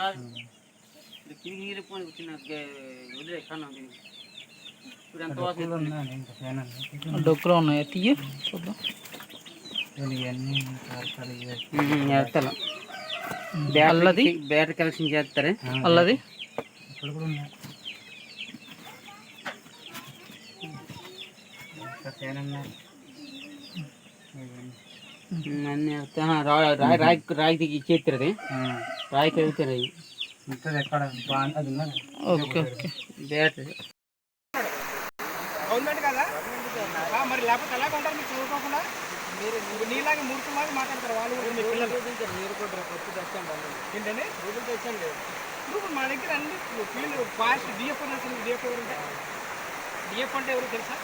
కాదు ఇది కింది నీళ్ళిపోయి గే- వదిలే కన్నా దీనికి ఇప్పుడు ఎంత వాసన డొక్కులు ఉన్నాయి తీయ చూద్దాం చేస్తాను అల్లది బ్యాటరీ కనెక్షన్ చేస్తారే అల్లది ఇక్కడ కూడా ఉన్నాయి రాయి రాయి రాయి దిగి ఇచ్చేస్తారు అది రాయి ఉన్నది. Okay okay. బ్యాటరీ గవర్నమెంట్ కదా? ఆ, మరి లేకపోతే ఎలాగ ఉంటారు మీరు చదువుకోకుండా? మీరు నీలాగే మూర్ఖంలాగా మాట్లాడతారు వాళ్ళు కూడా. మీ పిల్లలు. ఏంటండి? ఇప్పుడు మా దగ్గర అన్ని ఫీల్డ్ పాస్ట్ డిఎఫ్ అసలు డిఎఫ్ ఎవరు ఉంటాయి డిఎఫ్ అంటే ఎవరు తెలుసా?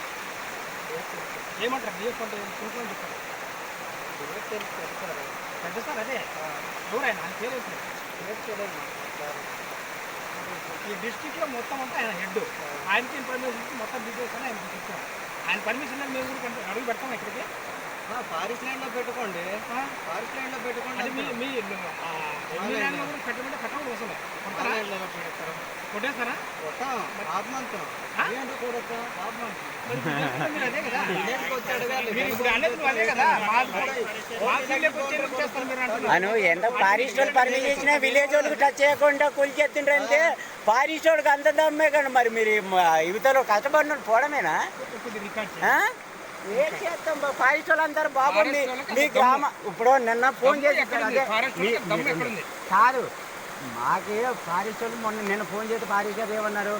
ఏమంటారు? డిఎఫ్ అంటే చూసుకొని చెప్తారు పెద్ద అదే ఎవరైనా ఆయన పేరు ఏంటి? ఈ డిస్టిక్లో మొత్తం అంతా ఆయన హెడ్ ఆయనకి ఇన్ఫర్మేషన్ ఇచ్చి మొత్తం డీటెయిల్స్ అని ఆయన చెప్తాం ఆయన పర్మిషన్ మేము కూడా అడుగు పెడతాం ఇక్కడికి ఫారెస్ట్ ల్యాండ్లో పెట్టుకోండి? ఫారెస్ట్ ల్యాండ్లో పెట్టుకోండి అంటే మీ మీ కూడా పెట్టమంటే ఆత్మంతం ఎంత ఫారెస్ట్ వాళ్ళు పర్మిషన్ ఇచ్చినా విలేజ్ వాళ్ళకి టచ్ చేయకుండా కూల్చేస్తుండ్రంటే ఫారెస్ట్ వాళ్ళకి అంత దమ్మే కానీ మరి మీరు మ- యువతలో కష్టపడిన పోవడమేనా? కొద్దిగా రికార్డ్ ఆ? ఏం చేస్తాం ఫారెస్ట్ వాళ్ళందరూ బాబు మీ గ్రామ ఇప్పుడు నిన్న ఫోన్ చేసి కాదు మాకే ఫారెస్ట్ వాళ్ళు మొన్న నిన్న ఫోన్ చేసి ఫారెస్ట్ గారు ఏమన్నారు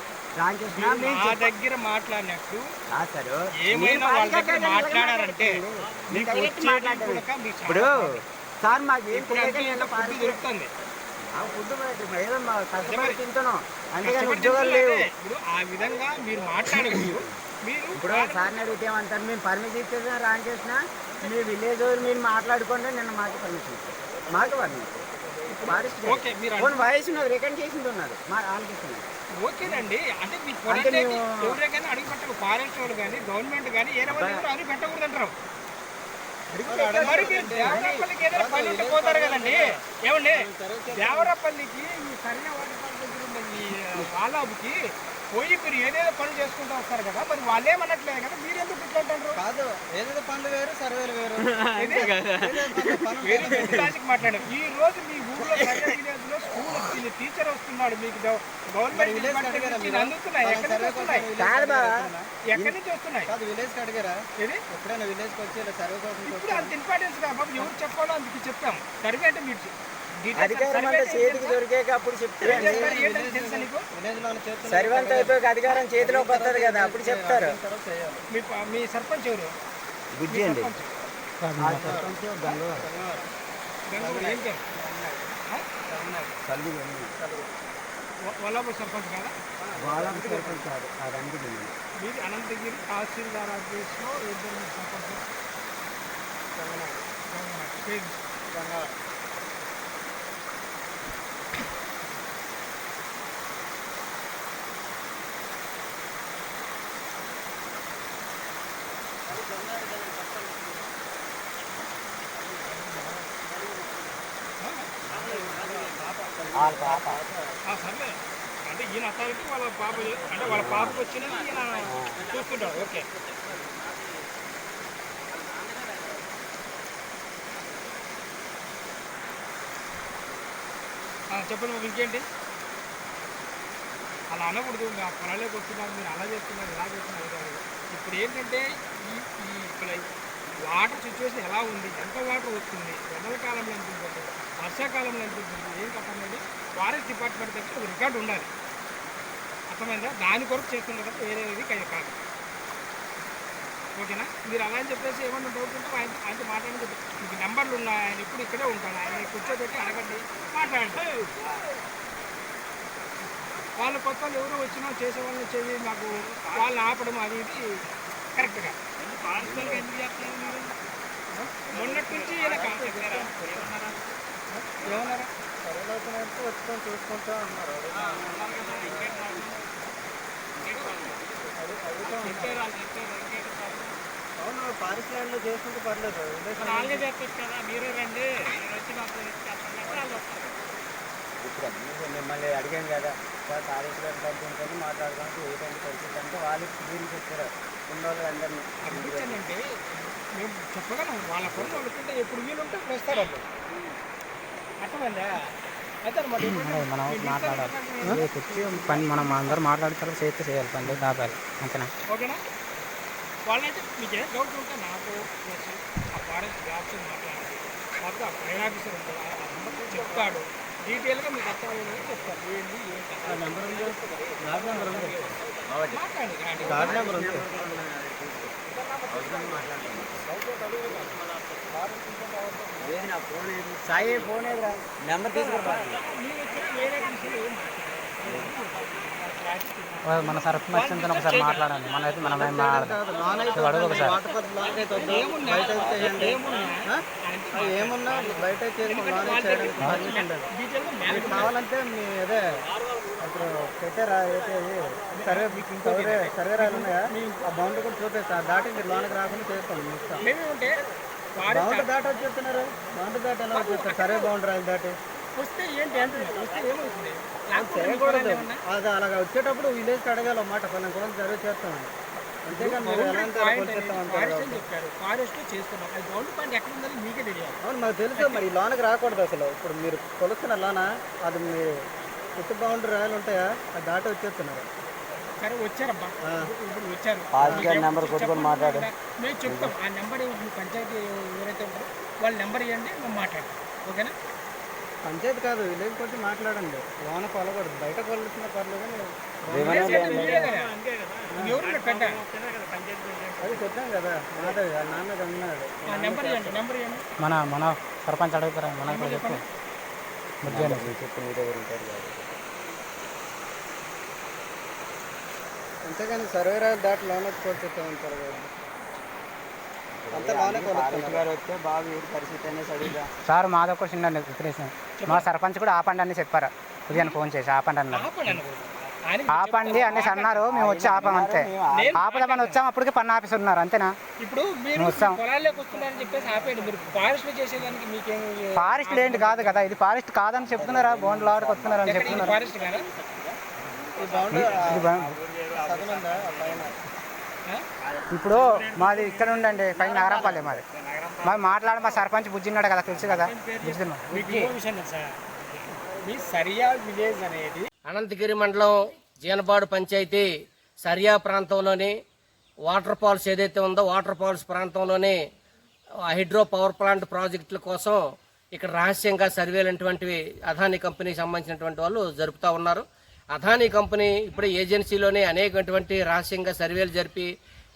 మేము మా దగ్గర మాట్లాడినట్టు సార్. ఏమైనా వాళ్ళ దగ్గర మాట్లాడారంటే మీకు ఇప్పుడు సార్ మాకు ఏం దొరుకుతుంది? తింటున్నాం. అందుకని ఉద్యోగాలు లేవు. ఇప్పుడు ఆ విధంగా మీరు మాట్లాడకూడదు. ఇప్పుడు సార్ని అడిగితే ఏమంటారు? మేము పర్మిషన్ ఇచ్చేసిన రాన్ చేసిన మీ విలేజ్ మీరు మాట్లాడుకోండి నిన్న మాకు పర్మిషన్ ఇచ్చారు. మాకు పర్మిషన్ ఫారెస్ట్ వయసు ఉన్నది రిటర్న్ చేసింది ఉన్నారు మా ఆలోచిస్తున్నారు ఓకేనండి. అంటే మీ అంటే పొలంలోకి మేము- ఎవరికైనా అడుగు పెట్టకు ఫారెస్ట్ వాళ్ళు కానీ గవర్నమెంట్ కానీ ఏ అడుగు పెట్టకూడదు. అంటారు పోతారు కదండి. ఏమండి? దేవరాపల్లికి ఈ సరైన వాటర్ పని దగ్గర ఉన్న ఈ వాలాబుకి పోయి మీరు ఏదేదో పనులు చేసుకుంటూ వస్తారు కదా మరి వాళ్ళేమన్నట్లేదు కదా మీరు ఎందుకు ఇట్లా అంటారు? కాదు ఏదేదో పనులు వేరు సర్వేలు వేరు. వెరీ మాట్లాడారు? ఈ రోజు మీ ఊర్లో విలేజ్లో స్కూల్ వచ్చింది టీచర్ వస్తున్నాడు మీకు గవర్నమెంట్? అందుతున్నాయి ఎక్కడి నుంచి వస్తున్నాయి? ఎక్కడి నుంచి వస్తున్నాయి? కాదు విలేజ్కి అడిగారా? ఇది ఎప్పుడైనా విలేజ్కి వచ్చి సర్వే కోసం ఇప్పుడు అంత ఇంపార్టెన్స్ కా బాబు ఎవరు చెప్పాలో అందుకు చెప్తాం సర్వే అంటే మీరు అధికారం అంటే చేతికి దొరికాక అప్పుడు చెప్తారు సర్వంత అయిపోయాక అధికారం చేతిలోకి వస్తుంది కదా అప్పుడు చెప్తారు. మీ సర్పంచ్ ఎవరు? బుద్ధి అండి. వల్లాపూర్ సర్పంచ్ అనంతగిరి. తహసీల్దార్ ఆఫీస్లో ఇద్దరు సర్పంచ్. వాళ్ళ పాప సర్లే. అంటే ఈయన అత్తారికి వాళ్ళ పాప అంటే వాళ్ళ పాపకు వచ్చినది ఈయన చూసుకుంటాడు. ఓకే. ఆ, చెప్పండి బాబు ఇంకేంటి? అలా అనకూడదు మీరు ఆ పొలాలకు వస్తున్నారు మీరు అలా చేస్తున్నారు ఇలా చేస్తున్నారు. ఇప్పుడు ఏంటంటే ఈ వాటర్ సిచ్యువేషన్ ఎలా ఉంది? ఎంత వాటర్ వస్తుంది? ఎండల కాలంలో ఎంత ఉంటుంది? వర్షాకాలంలో ఎంత ఉంటుంది? ఏం కథ అనేది ఫారెస్ట్ డిపార్ట్మెంట్ దగ్గర ఒక రికార్డు ఉండాలి. అర్థమైందా? దాని కొరకు చేస్తున్నారు తప్ప వేరేది కాదు. ఓకేనా? మీరు అలా అని చెప్పేసి ఏమన్నా డౌట్ ఉంటే ఆయన ఆయన మాట్లాడి మీకు నెంబర్లు ఉన్నాయి ఆయన ఇప్పుడు ఇక్కడే ఉంటాను ఆయన కూర్చోబెట్టి అడగండి మాట్లాడండి. వాళ్ళ కొత్త వాళ్ళు ఎవరో వచ్చినా చేసేవాళ్ళని చేసి మాకు వాళ్ళని ఆపడం అది ఇది కరెక్ట్గా. మొన్నటి నుంచి వచ్చుకొని చూసుకుంటా ప్రాబ్లం? అవును ఫారెస్ట్ చేసుకుంటే పర్లేదు వాళ్ళే చెప్పచ్చు కదా మీరే రండి. నేను వచ్చి మాకు చెప్పండి అంటే వాళ్ళు వస్తారు. చెప్పాం మిమ్మల్ని అడిగాను కదా సార్ కాలేజీ గారు పంపించండి మాట్లాడడానికి ఏంటంటే పరిస్థితి అంటే వాళ్ళు దీనికి చెప్పారు ఉన్న వాళ్ళు అందరినీ చెప్పగలం వాళ్ళ పనులు వాళ్ళకుంటే ఎప్పుడు వీలుంటే వస్తారు వాళ్ళు అర్థమైందా? మనం మాట్లాడాలి. పని మనం అందరూ మాట్లాడతారు చేస్తే చేయాలి పని దాపాలి అంతేనా? ఓకేనా? వాళ్ళైతే మీకు డౌట్ ఉంటే నాకు ఆ ఫారెస్ట్ జాబ్స్ మాట్లాడాలి ఆ ఫైర్ ఆఫీసర్ ఉంటాడు చెప్తాడు. డీటెయిల్గా మీకు అర్థం అయ్యేది చెప్తారు ఏంటి ఏంటి నెంబర్ ఉంది. గార్డ్ నెంబర్ ఉంది. మాట్లాడండి సాయి ఫోన్ నెంబర్ తీసుకురా మాట్లాడాలి మన సరఫ్ వచ్చిందని ఒకసారి మాట్లాడండి. మన అయితే మనం ఏం అడుగు ఒకసారి. వాటర్ అయితే బయట ఏమున్నా బయట అయితే మీకు కావాలంటే మీ అదే అప్పుడు పెట్టారా అయితే ఇది సర్వే సర్వే సర్వే రాయలు ఉన్నాయా? ఆ బౌండరీ కూడా చూపిస్తా దాటి మీరు లోన్కి రాకుండా చేసుకోండి మీ ఇష్టం మేమేమంటే వారి బౌండరీ దాటి వచ్చేస్తున్నారు బౌండరీ దాటి ఎలా వచ్చేస్తారు సర్వే బౌండరీ రాయలు దాటి. వస్తే ఏంటి చేయకూడదు? అది అలాగా వచ్చేటప్పుడు విలేజ్కి అడగాలి అన్నమాట. పలానా కూడా సర్వే చేస్తామని మీరు అవును మాకు తెలుసు మరి. లోన్కి రాకూడదు అసలు. ఇప్పుడు మీరు కొలుస్తున్న లోన అది మీ చుట్టూ బౌండరీ రాయలు ఉంటాయా? అది దాటి వచ్చేస్తున్నారు. సరే వచ్చారబ్బా. ఇప్పుడు వచ్చారు. పాస్ గారి మీకు నెంబర్ కొట్టుకొని మాట్లాడు. మేము చెప్తాం. ఆ నెంబర్ పంచాయతీ ఎవరైతే ఉంటారో వాళ్ళ నెంబర్ ఇవ్వండి మేము మాట్లాడతాం. ఓకేనా? పంచాయతీ కాదు విలేజ్కి వచ్చి మాట్లాడండి. లోన కొలకూడదు బయట కొలుస్తున్న పర్లేదు. ఎవరు పెద్ద అది చెప్పాం కదా. మాధవి వాళ్ళ నాన్న గమ్మినాడు ఆ నెంబర్ ఇవ్వండి. నెంబర్ ఇవ్వండి. మన మన సర్పంచ్ అడుగుతారా? మన చెప్పు. చెప్పి దగ్గర ఉంటారు అంతేగాని సర్వే రాయలు దాటి లోన్ వచ్చి కొలుచుతూ ఉంటారు కదా. అంతా లోనే వస్తే పరిస్థితి అనేసి సార్ మాది ఒక చిన్న ఉద్దేశం మా సర్పంచ్ కూడా ఆపండి అని చెప్పారు. ఉదయం ఫోన్ చేసి ఆపండి అన్నారు. ఆపండి అనేసి అన్నారు మేము వచ్చి ఆపాం అంతే. ఆపదామని వచ్చాం అప్పటికి పన్ను ఆఫీస్ ఉన్నారు అంతేనా? ఇప్పుడు వస్తాం. మీరు ఫారెస్ట్లో చేసేదానికి మీకేం ఫారెస్ట్ ఏంటి కాదు కదా ఇది ఫారెస్ట్ కాదని చెప్తున్నారా? బోండ్లు ఆడికి వస్తున్నారు అని చెప్తున్నారు? ఇప్పుడు మాది ఇక్కడ ఉండండి పైన నగరంపల్లి మాది. మాది మాట్లాడి మా సర్పంచ్ బుజ్జిన్నాడు కదా తెలుసు కదా? సరియా విలేజ్ అనేది అనంతగిరి మండలం జీనపాడు పంచాయతీ సరియా ప్రాంతంలోని వాటర్ ఫాల్స్ ఏదైతే ఉందో వాటర్ ఫాల్స్ ప్రాంతంలోని హైడ్రో పవర్ ప్లాంట్ ప్రాజెక్టుల కోసం ఇక్కడ రహస్యంగా సర్వేలు అటువంటివి అదానీ కంపెనీకి సంబంధించినటువంటి వాళ్ళు జరుపుతూ ఉన్నారు. అదానీ కంపెనీ ఇప్పుడు ఏజెన్సీలోనే అనేకటువంటి రహస్యంగా సర్వేలు జరిపి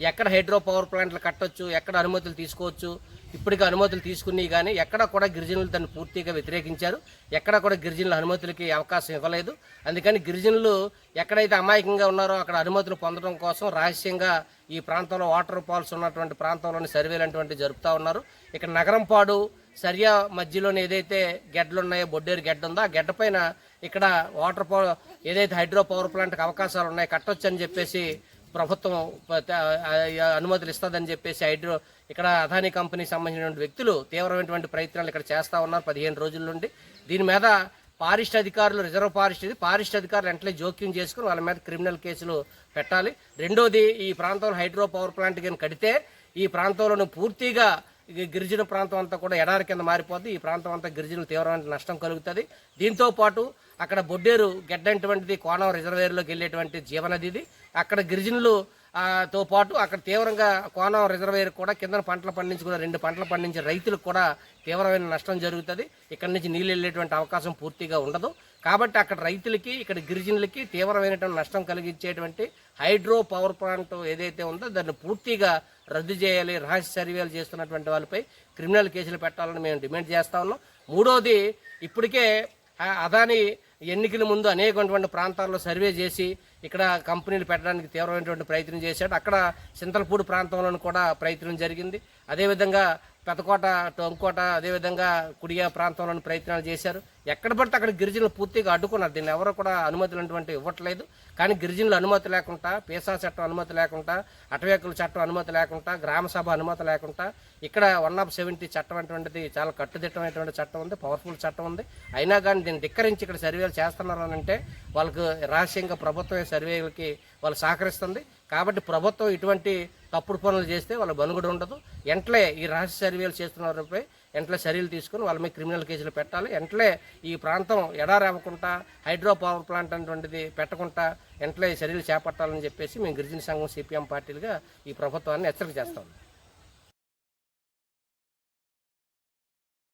ఎక్కడ హైడ్రో పవర్ ప్లాంట్లు కట్టొచ్చు ఎక్కడ అనుమతులు తీసుకోవచ్చు ఇప్పటికీ అనుమతులు తీసుకుని కానీ ఎక్కడ కూడా గిరిజనులు దాన్ని పూర్తిగా వ్యతిరేకించారు. ఎక్కడ కూడా గిరిజనుల అనుమతులకి అవకాశం ఇవ్వలేదు. అందుకని గిరిజనులు ఎక్కడైతే అమాయకంగా ఉన్నారో అక్కడ అనుమతులు పొందడం కోసం రహస్యంగా ఈ ప్రాంతంలో వాటర్ ఫాల్స్ ఉన్నటువంటి ప్రాంతంలోని సర్వేలు అటువంటివి జరుపుతూ ఉన్నారు. ఇక్కడ నగరంపాడు సరియా మధ్యలోని ఏదైతే గెడ్డలు ఉన్నాయో బొడ్డేరు గెడ్డ ఉందో ఆ గెడ్డ పైన ఇక్కడ వాటర్ పవర్ ఏదైతే హైడ్రో పవర్ ప్లాంట్కి అవకాశాలు ఉన్నాయి కట్టొచ్చు అని చెప్పేసి ప్రభుత్వం అనుమతులు ఇస్తుందని చెప్పేసి హైడ్రో ఇక్కడ అదానీ కంపెనీకి సంబంధించినటువంటి వ్యక్తులు తీవ్రమైనటువంటి ప్రయత్నాలు ఇక్కడ చేస్తూ ఉన్నారు పదిహేను రోజుల నుండి. దీని మీద ఫారెస్ట్ అధికారులు రిజర్వ్ ఫారెస్ట్ ఇది ఫారెస్ట్ అధికారులు వెంటనే జోక్యం చేసుకుని వాళ్ళ మీద క్రిమినల్ కేసులు పెట్టాలి. రెండోది ఈ ప్రాంతంలో హైడ్రో పవర్ ప్లాంట్ కానీ కడితే ఈ ప్రాంతంలోను పూర్తిగా గిరిజన ప్రాంతం అంతా కూడా ఎడారి కింద మారిపోద్ది. ఈ ప్రాంతం అంతా గిరిజనులు తీవ్రమైన నష్టం కలుగుతుంది. దీంతో పాటు అక్కడ బొడ్డేరు గెడ్డంటువంటిది కోణం రిజర్వేయర్లోకి వెళ్ళేటువంటి జీవనది ఇది. అక్కడ గిరిజనులు తో పాటు అక్కడ తీవ్రంగా కోనం రిజర్వేర్ కూడా కింద పంటలు పండించుకున్న రెండు పంటలు పండించే రైతులకు కూడా తీవ్రమైన నష్టం జరుగుతుంది. ఇక్కడ నుంచి నీళ్ళు వెళ్ళేటువంటి అవకాశం పూర్తిగా ఉండదు. కాబట్టి అక్కడ రైతులకి ఇక్కడ గిరిజనులకి తీవ్రమైనటువంటి నష్టం కలిగించేటువంటి హైడ్రో పవర్ ప్లాంట్ ఏదైతే ఉందో దాన్ని పూర్తిగా రద్దు చేయాలి రహస్య సర్వేలు చేస్తున్నటువంటి వాళ్ళపై క్రిమినల్ కేసులు పెట్టాలని మేము డిమాండ్ చేస్తా ఉన్నాం. మూడోది ఇప్పటికే అదాని ఎన్నికల ముందు అనేకటువంటి ప్రాంతాల్లో సర్వే చేసి ఇక్కడ కంపెనీలు పెట్టడానికి తీవ్రమైనటువంటి ప్రయత్నం చేశాడు. అక్కడ చింతలపూడి ప్రాంతంలోనూ కూడా ప్రయత్నం జరిగింది. అదేవిధంగా పెదకోట టొంకోట అదేవిధంగా కుడియా ప్రాంతంలోని ప్రయత్నాలు చేశారు. ఎక్కడ పడితే అక్కడ గిరిజనులు పూర్తిగా అడ్డుకున్నారు. దీన్ని ఎవరు కూడా అనుమతులు అటువంటి ఇవ్వట్లేదు. కానీ గిరిజనులు అనుమతి లేకుండా పీసా చట్టం అనుమతి లేకుండా అటవేకుల చట్టం అనుమతి లేకుండా గ్రామ సభ అనుమతి లేకుండా ఇక్కడ వన్ ఆఫ్ సెవెంటీ చట్టం అటువంటిది చాలా కట్టుదిట్టమైనటువంటి చట్టం ఉంది పవర్ఫుల్ చట్టం ఉంది. అయినా కానీ దీన్ని ధిక్కరించి ఇక్కడ సర్వేలు చేస్తున్నారు అంటే వాళ్ళకు రహస్యంగా ప్రభుత్వం సర్వేలకి వాళ్ళు సహకరిస్తుంది. కాబట్టి ప్రభుత్వం ఇటువంటి తప్పుడు పనులు చేస్తే వాళ్ళ బనుగుడు ఉండదు. ఎంట్లే ఈ రహస్య సర్వేలు చేస్తున్న వారిపై చర్యలు తీసుకుని వాళ్ళ మీద క్రిమినల్ కేసులు పెట్టాలి. ఎంట్లే ఈ ప్రాంతం ఎడారవ్వకుండా హైడ్రో పవర్ ప్లాంట్ అనేటువంటిది పెట్టకుండా ఎంట్లే చర్యలు చేపట్టాలని చెప్పేసి మేము గిరిజన సంఘం సిపిఎం పార్టీలుగా ఈ ప్రభుత్వాన్ని హెచ్చరిక చేస్తాం.